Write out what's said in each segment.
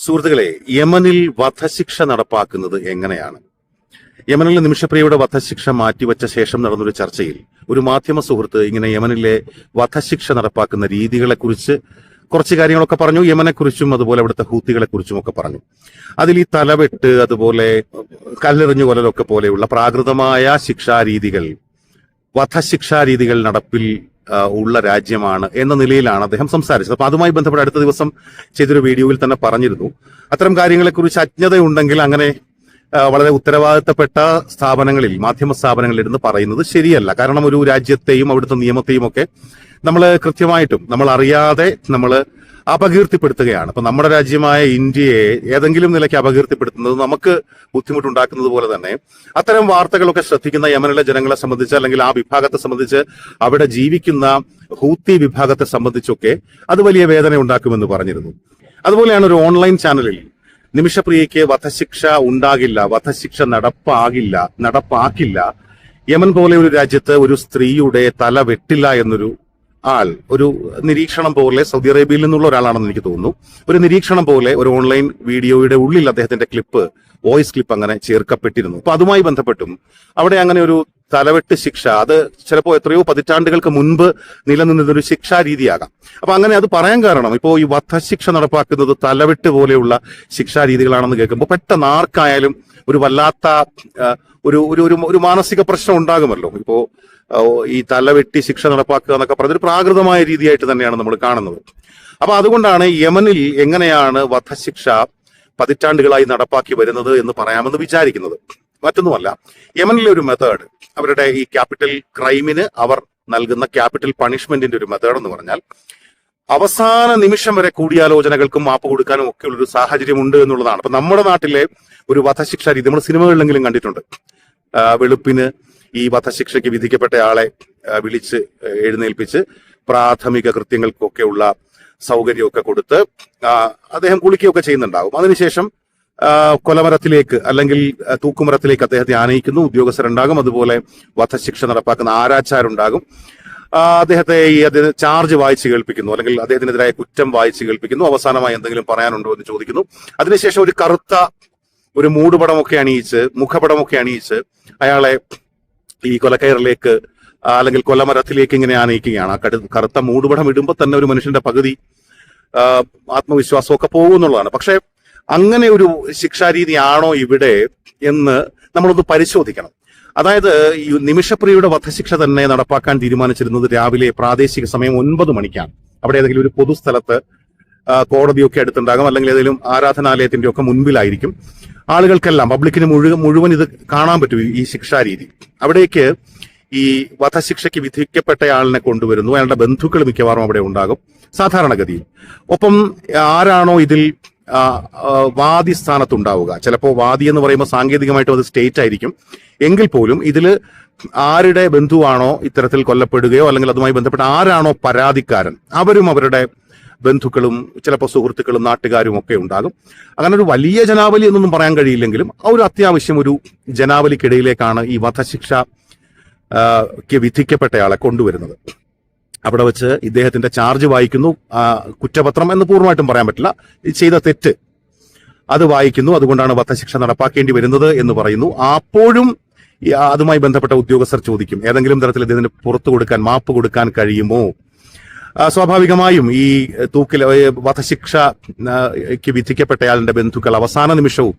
സുഹൃത്തുക്കളെ യമനിൽ വധശിക്ഷ നടപ്പാക്കുന്നത് എങ്ങനെയാണ്? യമനിലെ നിമിഷപ്രിയയുടെ വധശിക്ഷ മാറ്റിവെച്ച ശേഷം നടന്നൊരു ചർച്ചയിൽ ഒരു മാധ്യമ സുഹൃത്ത് ഇങ്ങനെ യമനിലെ വധശിക്ഷ നടപ്പാക്കുന്ന രീതികളെക്കുറിച്ച് കുറച്ച് കാര്യങ്ങളൊക്കെ പറഞ്ഞു യമനെക്കുറിച്ചും അതുപോലെ അവിടുത്തെ ഹൂത്തികളെക്കുറിച്ചും ഒക്കെ പറഞ്ഞു. അതിൽ ഈ തലവെട്ട് അതുപോലെ കല്ലെറിഞ്ഞു കൊല്ലലൊക്കെ പോലെയുള്ള പ്രാകൃതമായ ശിക്ഷാരീതികൾ വധശിക്ഷാരീതികൾ നടപ്പിൽ ഉള്ള രാജ്യമാണ് എന്ന നിലയിലാണ് അദ്ദേഹം സംസാരിച്ചത്. അപ്പൊ അതുമായി ബന്ധപ്പെട്ട് അടുത്ത ദിവസം ചെയ്തൊരു വീഡിയോയിൽ തന്നെ പറഞ്ഞിരുന്നു. അത്തരം കാര്യങ്ങളെക്കുറിച്ച് അജ്ഞതയുണ്ടെങ്കിൽ അങ്ങനെ വളരെ ഉത്തരവാദിത്തപ്പെട്ട സ്ഥാപനങ്ങളിൽ മാധ്യമ സ്ഥാപനങ്ങളിൽ ഇരുന്ന് പറയുന്നത് ശരിയല്ല. കാരണം ഒരു രാജ്യത്തെയും അവിടുത്തെ നിയമത്തെയും ഒക്കെ നമ്മൾ കൃത്യമായിട്ടും നമ്മൾ അറിയാതെ നമ്മൾ അപകീർത്തിപ്പെടുത്തുകയാണ്. അപ്പൊ നമ്മുടെ രാജ്യമായ ഇന്ത്യയെ ഏതെങ്കിലും നിലയ്ക്ക് അപകീർത്തിപ്പെടുത്തുന്നത് നമുക്ക് ബുദ്ധിമുട്ടുണ്ടാക്കുന്നത് പോലെ തന്നെ അത്തരം വാർത്തകളൊക്കെ ശ്രദ്ധിക്കുന്ന യമനിലെ ജനങ്ങളെ സംബന്ധിച്ച് അല്ലെങ്കിൽ ആ വിഭാഗത്തെ സംബന്ധിച്ച് അവിടെ ജീവിക്കുന്ന ഹൂത്തി വിഭാഗത്തെ സംബന്ധിച്ചൊക്കെ അത് വലിയ വേദന ഉണ്ടാക്കുമെന്ന് പറഞ്ഞിരുന്നു. അതുപോലെയാണ് ഒരു ഓൺലൈൻ ചാനലിൽ നിമിഷപ്രിയയ്ക്ക് വധശിക്ഷ ഉണ്ടാകില്ല വധശിക്ഷ നടപ്പാകില്ല നടപ്പാക്കില്ല. യമൻ പോലെ ഒരു രാജ്യത്ത് ഒരു സ്ത്രീയുടെ തല വെട്ടില്ല എന്നൊരു ആൾ ഒരു നിരീക്ഷണം പോലെ സൗദി അറേബ്യയിൽ നിന്നുള്ള ഒരാളാണെന്ന് എനിക്ക് തോന്നുന്നു. ഒരു നിരീക്ഷണം പോലെ ഒരു ഓൺലൈൻ വീഡിയോയുടെ ഉള്ളിൽ അദ്ദേഹത്തിന്റെ ക്ലിപ്പ് വോയിസ് ക്ലിപ്പ് അങ്ങനെ ചേർക്കപ്പെട്ടിരുന്നു. അപ്പൊ അതുമായി ബന്ധപ്പെട്ടും അവിടെ അങ്ങനെ ഒരു തലവെട്ട് ശിക്ഷ അത് ചിലപ്പോൾ എത്രയോ പതിറ്റാണ്ടുകൾക്ക് മുൻപ് നിലനിന്നിരുന്ന ഒരു ശിക്ഷാ രീതിയാകാം അപ്പൊ അങ്ങനെ അത് പറയാൻ കാരണം ഇപ്പോൾ ഈ വധശിക്ഷ നടപ്പാക്കുന്നത് തലവെട്ട് പോലെയുള്ള ശിക്ഷാ രീതികളാണെന്ന് കേൾക്കുമ്പോൾ പെട്ടെന്ന് ആർക്കായാലും ഒരു വല്ലാത്ത ഒരു ഒരു ഒരു മാനസിക പ്രശ്നം ഉണ്ടാകുമല്ലോ. ഇപ്പോ ആ, ഈ തലവെട്ടി ശിക്ഷ നടപ്പാക്കുക എന്നൊക്കെ പറഞ്ഞൊരു പ്രാകൃതമായ രീതിയായിട്ട് തന്നെയാണ് നമ്മൾ കാണുന്നത്. അപ്പൊ അതുകൊണ്ടാണ് യമനിൽ എങ്ങനെയാണ് വധശിക്ഷ പതിറ്റാണ്ടുകളായി നടപ്പാക്കി വരുന്നത് എന്ന് പറയാമെന്ന് വിചാരിക്കുന്നത്. മറ്റൊന്നുമല്ല യമനിലെ ഒരു മെത്തേഡ് അവരുടെ ഈ ക്യാപിറ്റൽ ക്രൈമിന് അവർ നൽകുന്ന ക്യാപിറ്റൽ പണിഷ്മെന്റിന്റെ ഒരു മെത്തേഡ് എന്ന് പറഞ്ഞാൽ അവസാന നിമിഷം വരെ കൂടിയാലോചനകൾക്കും മാപ്പ് കൊടുക്കാനും ഒക്കെ ഉള്ളൊരു സാഹചര്യം ഉണ്ട് എന്നുള്ളതാണ്. അപ്പൊ നമ്മുടെ നാട്ടിലെ ഒരു വധശിക്ഷ രീതി നമ്മൾ സിനിമകളിലെങ്കിലും കണ്ടിട്ടുണ്ട്. വെളുപ്പിന് ഈ വധശിക്ഷയ്ക്ക് വിധിക്കപ്പെട്ടയാളെ വിളിച്ച് എഴുന്നേൽപ്പിച്ച് പ്രാഥമിക കൃത്യങ്ങൾക്കൊക്കെയുള്ള സൗകര്യമൊക്കെ കൊടുത്ത് അദ്ദേഹം കുളിക്കുകയൊക്കെ ചെയ്യുന്നുണ്ടാകും. അതിനുശേഷം കൊലമരത്തിലേക്ക് അല്ലെങ്കിൽ തൂക്കുമരത്തിലേക്ക് അദ്ദേഹത്തെ ആനയിക്കുന്നു. ഉദ്യോഗസ്ഥരുണ്ടാകും അതുപോലെ വധശിക്ഷ നടപ്പാക്കുന്ന ആരാച്ചാരുണ്ടാകും. അദ്ദേഹത്തെ ഈ അദ്ദേഹം ചാർജ് വായിച്ച് കേൾപ്പിക്കുന്നു. അല്ലെങ്കിൽ അദ്ദേഹത്തിനെതിരായ കുറ്റം വായിച്ച് കേൾപ്പിക്കുന്നു. അവസാനമായി എന്തെങ്കിലും പറയാനുണ്ടോ എന്ന് ചോദിക്കുന്നു. അതിനുശേഷം ഒരു കറുത്ത ഒരു മൂടുപടമൊക്കെ അണിയിച്ച് മുഖപടമൊക്കെ അണിയിച്ച് അയാളെ ഈ കൊലക്കയറിലേക്ക് അല്ലെങ്കിൽ കൊലമരത്തിലേക്ക് ഇങ്ങനെ ആനയിക്കുകയാണ്. ആ കടു കറുത്ത മൂടുപടം ഇടുമ്പോൾ തന്നെ ഒരു മനുഷ്യന്റെ പകുതി ആത്മവിശ്വാസമൊക്കെ പോകുന്നുള്ളതാണ് പക്ഷെ അങ്ങനെ ഒരു ശിക്ഷാരീതിയാണോ ഇവിടെ എന്ന് നമ്മളൊന്ന് പരിശോധിക്കണം. അതായത് ഈ നിമിഷപ്രിയയുടെ വധശിക്ഷ തന്നെ നടപ്പാക്കാൻ തീരുമാനിച്ചിരുന്നത് രാവിലെ പ്രാദേശിക സമയം ഒൻപത് മണിക്കാണ്. അവിടെ ഏതെങ്കിലും ഒരു പൊതുസ്ഥലത്ത് കോടതിയൊക്കെ അടുത്തുണ്ടാകും അല്ലെങ്കിൽ ഏതെങ്കിലും ആരാധനാലയത്തിന്റെ ഒക്കെ മുൻപിലായിരിക്കും. ആളുകൾക്കെല്ലാം പബ്ലിക്കിന് മുഴുവൻ മുഴുവൻ ഇത് കാണാൻ പറ്റും ഈ- ശിക്ഷാരീതി അവിടേക്ക് ഈ വധശിക്ഷയ്ക്ക് വിധിക്കപ്പെട്ടയാളിനെ കൊണ്ടുവരുന്നു. അയാളുടെ ബന്ധുക്കൾ മിക്കവാറും അവിടെ ഉണ്ടാകും സാധാരണഗതിയിൽ. ഒപ്പം ആരാണോ ഇതിൽ വാദി സ്ഥാനത്തുണ്ടാവുക. ചിലപ്പോൾ വാദി എന്ന് പറയുമ്പോൾ സാങ്കേതികമായിട്ടും അത് സ്റ്റേറ്റ് ആയിരിക്കും. എങ്കിൽ പോലും ഇതിൽ ആരുടെ ബന്ധുവാണോ ഇത്തരത്തിൽ കൊല്ലപ്പെടുകയോ അല്ലെങ്കിൽ അതുമായി ബന്ധപ്പെട്ട ആരാണോ പരാതിക്കാരൻ അവരും അവരുടെ ബന്ധുക്കളും ചിലപ്പോൾ സുഹൃത്തുക്കളും നാട്ടുകാരും ഒക്കെ ഉണ്ടാകും. അങ്ങനെ ഒരു വലിയ ജനാവലി എന്നൊന്നും പറയാൻ കഴിയില്ലെങ്കിലും ആ ഒരു അത്യാവശ്യം ഒരു ജനാവലിക്കിടയിലേക്കാണ് ഈ വധശിക്ഷ വിധിക്കപ്പെട്ടയാളെ കൊണ്ടുവരുന്നത്. അവിടെ വെച്ച് ഇദ്ദേഹത്തിന്റെ ചാർജ് വായിക്കുന്നു. കുറ്റപത്രം എന്ന് പൂർണമായിട്ടും പറയാൻ പറ്റില്ല. ചെയ്ത തെറ്റ് അത് വായിക്കുന്നു. അതുകൊണ്ടാണ് വധശിക്ഷ നടപ്പാക്കേണ്ടി വരുന്നത് എന്ന് പറയുന്നു. അപ്പോഴും അതുമായി ബന്ധപ്പെട്ട ഉദ്യോഗസ്ഥർ ചോദിക്കും ഏതെങ്കിലും തരത്തിൽ ഇതിന് പുറത്തു കൊടുക്കാൻ മാപ്പ് കൊടുക്കാൻ കഴിയുമോ? സ്വാഭാവികമായും ഈ തൂക്കിൽ വധശിക്ഷയ്ക്ക് വിധിക്കപ്പെട്ടയാളിന്റെ ബന്ധുക്കൾ അവസാന നിമിഷവും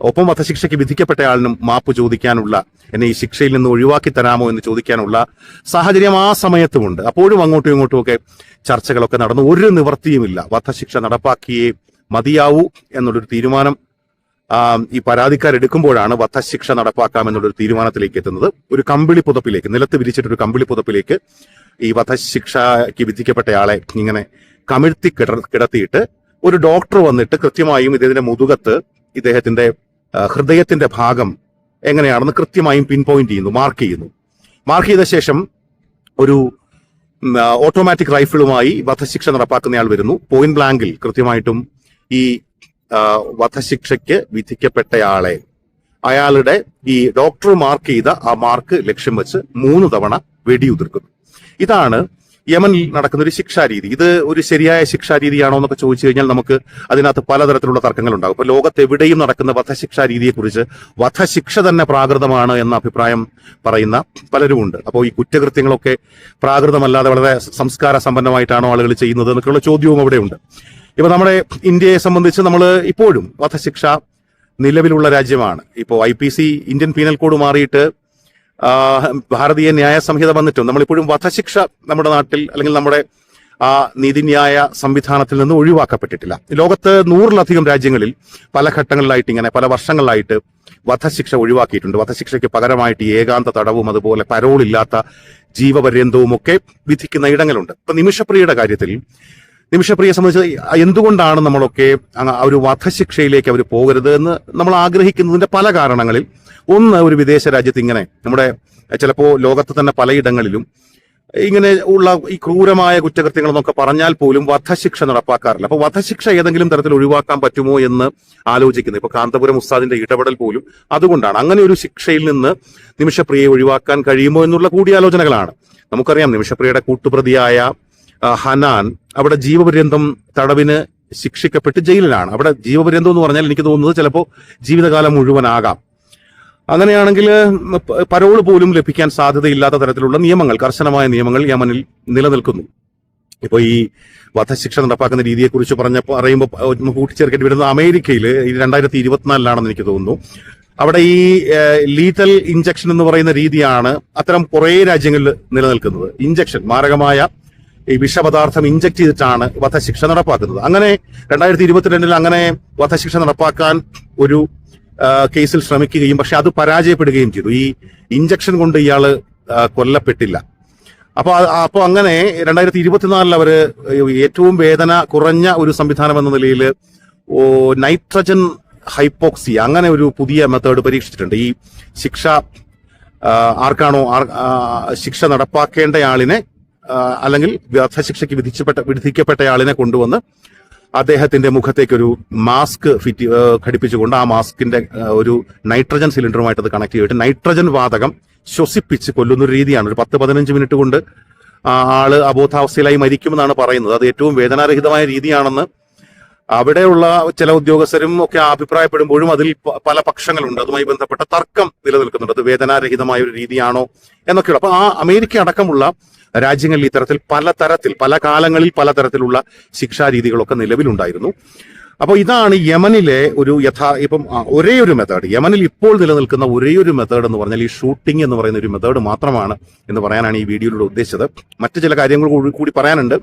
ഒപ്പം വധശിക്ഷയ്ക്ക് വിധിക്കപ്പെട്ടയാളിനും മാപ്പ് ചോദിക്കാനുള്ള എന്നെ ഈ ശിക്ഷയിൽ നിന്ന് ഒഴിവാക്കി തരാമോ എന്ന് ചോദിക്കാനുള്ള സാഹചര്യം ആ സമയത്തുമുണ്ട്. അപ്പോഴും അങ്ങോട്ടും ഇങ്ങോട്ടും ഒക്കെ ചർച്ചകളൊക്കെ നടന്നു. ഒരു നിവർത്തിയുമില്ല. വധശിക്ഷ നടപ്പാക്കിയേ മതിയാവൂ എന്നുള്ളൊരു തീരുമാനം ഈ പരാതിക്കാരെടുക്കുമ്പോഴാണ് വധശിക്ഷ നടപ്പാക്കാമെന്നുള്ള ഒരു തീരുമാനത്തിലേക്ക് എത്തുന്നത്. ഒരു കമ്പിളി പുതപ്പിലേക്ക് നിലത്ത് വിരിച്ചിട്ടൊരു കമ്പിളി പുതപ്പിലേക്ക് ഈ വധശിക്ഷയ്ക്ക് വിധിക്കപ്പെട്ടയാളെ ഇങ്ങനെ കമിഴ്ത്തി കിട കിടത്തിയിട്ട് ഒരു ഡോക്ടർ വന്നിട്ട് കൃത്യമായും ഇദ്ദേഹത്തിന്റെ മുതുകത്ത് ഇദ്ദേഹത്തിന്റെ ഹൃദയത്തിന്റെ ഭാഗം എങ്ങനെയാണെന്ന് കൃത്യമായും പിൻ പോയിന്റ് ചെയ്യുന്നു മാർക്ക് ചെയ്യുന്നു. മാർക്ക് ചെയ്ത ശേഷം ഒരു ഓട്ടോമാറ്റിക് റൈഫിളുമായി വധശിക്ഷ നടപ്പാക്കുന്നയാൾ വരുന്നു. പോയിന്റ് ബ്ലാങ്കിൽ കൃത്യമായിട്ടും ഈ വധശിക്ഷയ്ക്ക് വിധിക്കപ്പെട്ടയാളെ. അയാളുടെ ഈ ഡോക്ടർ മാർക്ക് ചെയ്ത ആ മാർക്ക് ലക്ഷ്യം വെച്ച് മൂന്ന് തവണ വെടിയുതിർക്കുന്നു. ഇതാണ് യമനിൽ നടക്കുന്ന ഒരു ശിക്ഷാരീതി. ഇത് ഒരു ശരിയായ ശിക്ഷാരീതിയാണോ എന്നൊക്കെ ചോദിച്ചു കഴിഞ്ഞാൽ നമുക്ക് അതിനകത്ത് പലതരത്തിലുള്ള തർക്കങ്ങൾ ഉണ്ടാകും ഇപ്പൊ ലോകത്തെവിടെയും നടക്കുന്ന വധശിക്ഷാ രീതിയെക്കുറിച്ച് വധശിക്ഷ തന്നെ പ്രാകൃതമാണ് എന്ന അഭിപ്രായം പറയുന്ന പലരുമുണ്ട്. അപ്പോൾ ഈ കുറ്റകൃത്യങ്ങളൊക്കെ പ്രാകൃതമല്ലാതെ വളരെ സംസ്കാര സമ്പന്നമായിട്ടാണോ ആളുകൾ ചെയ്യുന്നത് എന്നൊക്കെയുള്ള ചോദ്യവും അവിടെയുണ്ട്. ഇപ്പൊ നമ്മുടെ ഇന്ത്യയെ സംബന്ധിച്ച് നമ്മൾ ഇപ്പോഴും വധശിക്ഷ നിലവിലുള്ള രാജ്യമാണ്. ഇപ്പോൾ I P C Indian penal code മാറിയിട്ട് ഭാരതീയ ന്യായ സംഹിത വന്നിട്ടും നമ്മളിപ്പോഴും വധശിക്ഷ നമ്മുടെ നാട്ടിൽ അല്ലെങ്കിൽ നമ്മുടെ ആ നീതിന്യായ സംവിധാനത്തിൽ നിന്ന് ഒഴിവാക്കപ്പെട്ടിട്ടില്ല. ലോകത്ത് നൂറിലധികം രാജ്യങ്ങളിൽ പല ഘട്ടങ്ങളിലായിട്ട് ഇങ്ങനെ പല വർഷങ്ങളിലായിട്ട് വധശിക്ഷ ഒഴിവാക്കിയിട്ടുണ്ട്. വധശിക്ഷയ്ക്ക് പകരമായിട്ട് ഏകാന്ത തടവും അതുപോലെ പരോളില്ലാത്ത ജീവപര്യന്തവും ഒക്കെ വിധിക്കുന്ന ഇടങ്ങളുണ്ട്. ഇപ്പൊ നിമിഷപ്രിയയുടെ കാര്യത്തിൽ നിമിഷപ്രിയെ സംബന്ധിച്ച് എന്തുകൊണ്ടാണ് നമ്മളൊക്കെ ഒരു വധശിക്ഷയിലേക്ക് അവർ പോകരുത് എന്ന് നമ്മൾ ആഗ്രഹിക്കുന്നതിന്റെ പല കാരണങ്ങളിൽ. ഒന്ന് ഒരു വിദേശ രാജ്യത്ത് ഇങ്ങനെ നമ്മുടെ ചിലപ്പോൾ ലോകത്ത് തന്നെ പലയിടങ്ങളിലും ഇങ്ങനെ ഉള്ള ഈ ക്രൂരമായ കുറ്റകൃത്യങ്ങൾ എന്നൊക്കെ പറഞ്ഞാൽ പോലും വധശിക്ഷ നടപ്പാക്കാറില്ല. അപ്പോൾ വധശിക്ഷ ഏതെങ്കിലും തരത്തിൽ ഒഴിവാക്കാൻ പറ്റുമോ എന്ന് ആലോചിക്കുന്നത് ഇപ്പൊ കാന്തപുരം ഉസ്താദിന്റെ ഇടപെടൽ പോലും അതുകൊണ്ടാണ്. അങ്ങനെ ഒരു ശിക്ഷയിൽ നിന്ന് നിമിഷപ്രിയയെ ഒഴിവാക്കാൻ കഴിയുമോ എന്നുള്ള കൂടിയാലോചനകളാണ്. നമുക്കറിയാം നിമിഷപ്രിയയുടെ കൂട്ടുപ്രതിയായ ഹനാൻ അവിടെ ജീവപര്യന്തം തടവിന് ശിക്ഷിക്കപ്പെട്ട് ജയിലിലാണ്. അവിടെ ജീവപര്യന്തം എന്ന് പറഞ്ഞാൽ എനിക്ക് തോന്നുന്നത് ചിലപ്പോൾ ജീവിതകാലം മുഴുവനാകാം. അങ്ങനെയാണെങ്കിൽ പരോൾ പോലും ലഭിക്കാൻ സാധ്യതയില്ലാത്ത തരത്തിലുള്ള നിയമങ്ങൾ കർശനമായ നിയമങ്ങൾ യമനിൽ നിലനിൽക്കുന്നു. ഇപ്പൊ ഈ വധശിക്ഷ നടപ്പാക്കുന്ന രീതിയെക്കുറിച്ച് പറഞ്ഞ പറയുമ്പോൾ ഒന്ന് കൂട്ടിച്ചേർക്കേണ്ടി വരുന്നത് അമേരിക്കയിൽ രണ്ടായിരത്തി ഇരുപത്തിനാലിലാണെന്ന് എനിക്ക് തോന്നുന്നു. അവിടെ ഈ ലീതൽ ഇഞ്ചക്ഷൻ എന്ന് പറയുന്ന രീതിയാണ് അത്തരം കുറേ രാജ്യങ്ങളിൽ നിലനിൽക്കുന്നത്. ഇഞ്ചക്ഷൻ മാരകമായ ഈ വിഷപദാർത്ഥം ഇഞ്ചക്ട് ചെയ്തിട്ടാണ് വധശിക്ഷ നടപ്പാക്കുന്നത്. അങ്ങനെ രണ്ടായിരത്തി ഇരുപത്തിരണ്ടിൽ അങ്ങനെ വധശിക്ഷ നടപ്പാക്കാൻ ഒരു കേസിൽ ശ്രമിക്കുകയും പക്ഷെ അത് പരാജയപ്പെടുകയും ചെയ്തു. ഈ ഇഞ്ചക്ഷൻ കൊണ്ട് ഇയാൾ കൊല്ലപ്പെട്ടില്ല. അപ്പൊ അപ്പോൾ അപ്പൊ അങ്ങനെ രണ്ടായിരത്തി ഇരുപത്തിനാലിൽ അവർ ഏറ്റവും വേദന കുറഞ്ഞ ഒരു സംവിധാനം എന്ന നിലയിൽ നൈട്രജൻ ഹൈപ്പോക്സി അങ്ങനെ ഒരു പുതിയ മെത്തേഡ് പരീക്ഷിച്ചിട്ടുണ്ട്. ഈ ശിക്ഷ ആർക്കാണോ ശിക്ഷ നടപ്പാക്കേണ്ടയാളിനെ അല്ലെങ്കിൽ വധശിക്ഷയ്ക്ക് വിധിച്ചപ്പെട്ട വിധിക്കപ്പെട്ടയാളിനെ കൊണ്ടുവന്ന് അദ്ദേഹത്തിന്റെ മുഖത്തേക്കൊരു മാസ്ക് ഫിറ്റ് ഘടിപ്പിച്ചുകൊണ്ട് ആ മാസ്കിന്റെ ഒരു നൈട്രജൻ സിലിണ്ടറുമായിട്ട് അത് കണക്ട് ചെയ്തിട്ട് നൈട്രജൻ വാതകം ശ്വസിപ്പിച്ച് കൊല്ലുന്ന ഒരു രീതിയാണ്. ഒരു പത്ത് പതിനഞ്ച് മിനിറ്റ് കൊണ്ട് ആൾ അബോധാവസ്ഥയിലായി മരിക്കുമെന്നാണ് പറയുന്നത്. അത് ഏറ്റവും വേദനാരഹിതമായ രീതിയാണെന്ന് അവിടെയുള്ള ചില ഉദ്യോഗസ്ഥരും ഒക്കെ അഭിപ്രായപ്പെടുമ്പോഴും അതിൽ പല പക്ഷങ്ങളുണ്ട്. അതുമായി ബന്ധപ്പെട്ട തർക്കം നിലനിൽക്കുന്നുണ്ട്. അത് വേദനാരഹിതമായ ഒരു രീതിയാണോ എന്നൊക്കെയുള്ള. അപ്പൊ ആ അമേരിക്ക അടക്കമുള്ള രാജ്യങ്ങളിൽ ഇത്തരത്തിൽ പലതരത്തിൽ പല കാലങ്ങളിൽ പലതരത്തിലുള്ള ശിക്ഷാരീതികളൊക്കെ നിലവിലുണ്ടായിരുന്നു. അപ്പോൾ ഇതാണ് യമനിലെ ഒരു യഥാ ഇപ്പം ഒരേ ഒരു മെത്തേഡ് യമനിൽ ഇപ്പോൾ നിലനിൽക്കുന്ന ഒരേ ഒരു മെത്തേഡ് എന്ന് പറഞ്ഞാൽ ഈ ഷൂട്ടിംഗ് എന്ന് പറയുന്ന ഒരു മെത്തേഡ് മാത്രമാണ് എന്ന് പറയാനാണ് ഈ വീഡിയോയിലൂടെ ഉദ്ദേശിച്ചത്. മറ്റു ചില കാര്യങ്ങൾ കൂടി പറയാനുണ്ട്.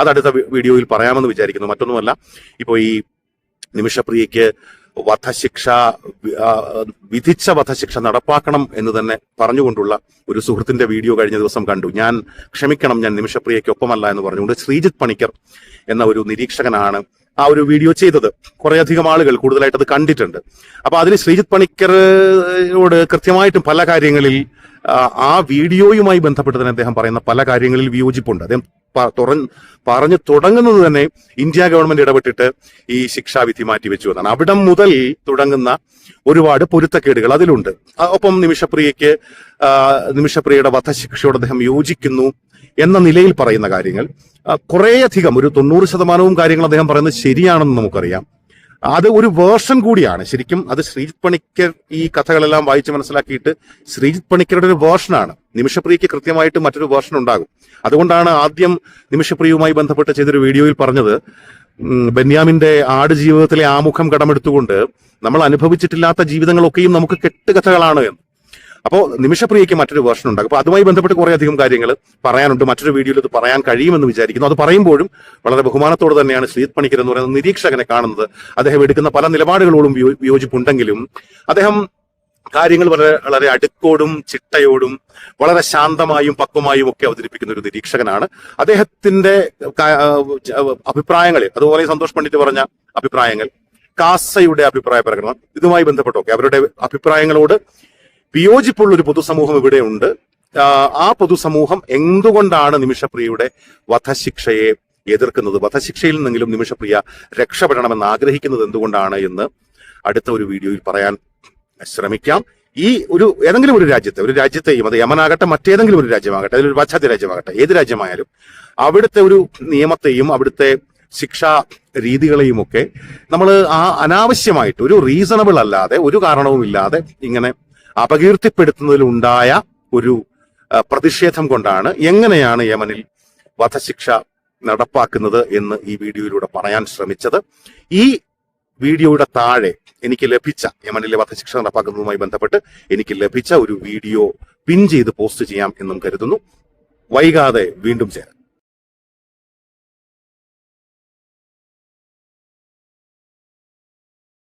അത് അടുത്ത വീഡിയോയിൽ പറയാമെന്ന് വിചാരിക്കുന്നു. മറ്റൊന്നുമല്ല ഇപ്പോൾ ഈ നിമിഷപ്രിയയ്ക്ക് വധശിക്ഷ വിധിച്ച വധശിക്ഷ നടപ്പാക്കണം എന്ന് തന്നെ പറഞ്ഞുകൊണ്ടുള്ള ഒരു സുഹൃത്തിന്റെ വീഡിയോ കഴിഞ്ഞ ദിവസം കണ്ടു. ഞാൻ ക്ഷമിക്കണം ഞാൻ നിമിഷപ്രിയയ്ക്കൊപ്പമല്ല എന്ന് പറഞ്ഞുകൊണ്ട് ശ്രീജിത്ത് പണിക്കർ എന്ന ഒരു നിരീക്ഷകനാണ് ആ ഒരു വീഡിയോ ചെയ്തത്. കുറേയധികം ആളുകൾ കൂടുതലായിട്ട് അത് കണ്ടിട്ടുണ്ട്. അപ്പൊ അതിന് ശ്രീജിത്ത് പണിക്കറോട് കൃത്യമായിട്ടും പല കാര്യങ്ങളിൽ ആ, വീഡിയോയുമായി ബന്ധപ്പെട്ട് തന്നെ അദ്ദേഹം പറയുന്ന പല കാര്യങ്ങളിൽ വിയോജിപ്പുണ്ട്. അദ്ദേഹം പറഞ്ഞു തുടങ്ങുന്നത് തന്നെ ഇന്ത്യ ഗവൺമെന്റ് ഇടപെട്ടിട്ട് ഈ ശിക്ഷാവിധി മാറ്റിവെച്ചു എന്നാണ്. അവിടം മുതൽ തുടങ്ങുന്ന ഒരുപാട് പൊരുത്തക്കേടുകൾ അതിലുണ്ട്. ഒപ്പം നിമിഷപ്രിയയ്ക്ക് നിമിഷപ്രിയയുടെ വധശിക്ഷയോട് അദ്ദേഹം യോജിക്കുന്നു എന്ന നിലയിൽ പറയുന്ന കാര്യങ്ങൾ. കുറേയധികം ഒരു തൊണ്ണൂറ് ശതമാനവും കാര്യങ്ങൾ അദ്ദേഹം പറയുന്നത് ശരിയാണെന്ന് നമുക്കറിയാം. അത് ഒരു വേർഷൻ കൂടിയാണ്. ശരിക്കും അത് ശ്രീജിത് പണിക്കർ ഈ കഥകളെല്ലാം വായിച്ച് മനസ്സിലാക്കിയിട്ട് ശ്രീജിത് പണിക്കരുടെ ഒരു വേർഷനാണ്. നിമിഷപ്രിയയ്ക്ക് കൃത്യമായിട്ട് മറ്റൊരു വേർഷൻ ഉണ്ടാകും. അതുകൊണ്ടാണ് ആദ്യം നിമിഷപ്രിയവുമായി ബന്ധപ്പെട്ട് ചെയ്തൊരു വീഡിയോയിൽ പറഞ്ഞത് ബെന്യാമിന്റെ ആട് ജീവിതത്തിലെ ആമുഖം കടമെടുത്തുകൊണ്ട് നമ്മൾ അനുഭവിച്ചിട്ടില്ലാത്ത ജീവിതങ്ങളൊക്കെയും നമുക്ക് കെട്ടുകഥകളാണ് എന്ന്. അപ്പോ നിമിഷപ്രിയയ്ക്ക് മറ്റൊരു വേർഷൻ ഉണ്ട്. അപ്പോൾ അതുമായി ബന്ധപ്പെട്ട് കുറേ അധികം കാര്യങ്ങൾ പറയാനുണ്ട്. മറ്റൊരു വീഡിയോയിൽ ഇത് പറയാൻ കഴിയുമെന്ന് വിചാരിക്കുന്നു. അത് പറയുമ്പോഴും വളരെ ബഹുമാനത്തോടെ തന്നെയാണ് ശ്രീത് പണിക്കർ എന്ന് പറയുന്ന നിരീക്ഷകനെ കാണുന്നത്. അദ്ദേഹം എടുക്കുന്ന പല നിലപാടുകളോടും വിയോ- വിയോജിപ്പുണ്ടെങ്കിലും അദ്ദേഹം കാര്യങ്ങൾ വളരെ വളരെ അടുക്കോടും ചിട്ടയോടും വളരെ ശാന്തമായും പക്വമായും ഒക്കെ അവതരിപ്പിക്കുന്ന ഒരു നിരീക്ഷകനാണ്. അദ്ദേഹത്തിന്റെ അഭിപ്രായങ്ങൾ അതുപോലെ സന്തോഷ് പണ്ഡിറ്റ് പറഞ്ഞ അഭിപ്രായങ്ങൾ കാസയുടെ അഭിപ്രായ പ്രകടനം ഇതുമായി ബന്ധപ്പെട്ടൊക്കെ അവരുടെ അഭിപ്രായങ്ങളോട് വിയോജിപ്പുള്ള ഒരു പൊതുസമൂഹം ഇവിടെയുണ്ട് ആ, പൊതുസമൂഹം എന്തുകൊണ്ടാണ് നിമിഷപ്രിയയുടെ വധശിക്ഷയെ എതിർക്കുന്നത്? വധശിക്ഷയിൽ നിന്നെങ്കിലും നിമിഷപ്രിയ രക്ഷപ്പെടണമെന്ന് ആഗ്രഹിക്കുന്നത് എന്തുകൊണ്ടാണ് എന്ന് അടുത്ത ഒരു വീഡിയോയിൽ പറയാൻ ശ്രമിക്കാം. ഈ ഒരു ഏതെങ്കിലും ഒരു രാജ്യത്തെ ഒരു രാജ്യത്തെയും അത് യമനാകട്ടെ മറ്റേതെങ്കിലും ഒരു രാജ്യമാകട്ടെ അതിലൊരു പാശ്ചാത്യ രാജ്യമാകട്ടെ ഏത് രാജ്യമായാലും അവിടുത്തെ ഒരു നിയമത്തെയും അവിടുത്തെ ശിക്ഷാ രീതികളെയും ഒക്കെ നമ്മൾ ആ അനാവശ്യമായിട്ട് ഒരു റീസണബിൾ അല്ലാതെ ഒരു കാരണവും ഇല്ലാതെ ഇങ്ങനെ അപകീർത്തിപ്പെടുത്തുന്നതിലുണ്ടായ ഒരു പ്രതിഷേധം കൊണ്ടാണ് എങ്ങനെയാണ് യമനിൽ വധശിക്ഷ നടപ്പാക്കുന്നത് എന്ന് ഈ വീഡിയോയിലൂടെ പറയാൻ ശ്രമിച്ചത്. ഈ വീഡിയോയുടെ താഴെ എനിക്ക് ലഭിച്ച യമനിലെ വധശിക്ഷ നടപ്പാക്കുന്നതുമായി ബന്ധപ്പെട്ട് എനിക്ക് ലഭിച്ച ഒരു വീഡിയോ പിൻ ചെയ്ത് പോസ്റ്റ് ചെയ്യാം എന്നും കരുതുന്നു. വൈകാതെ വീണ്ടും ചേരാം.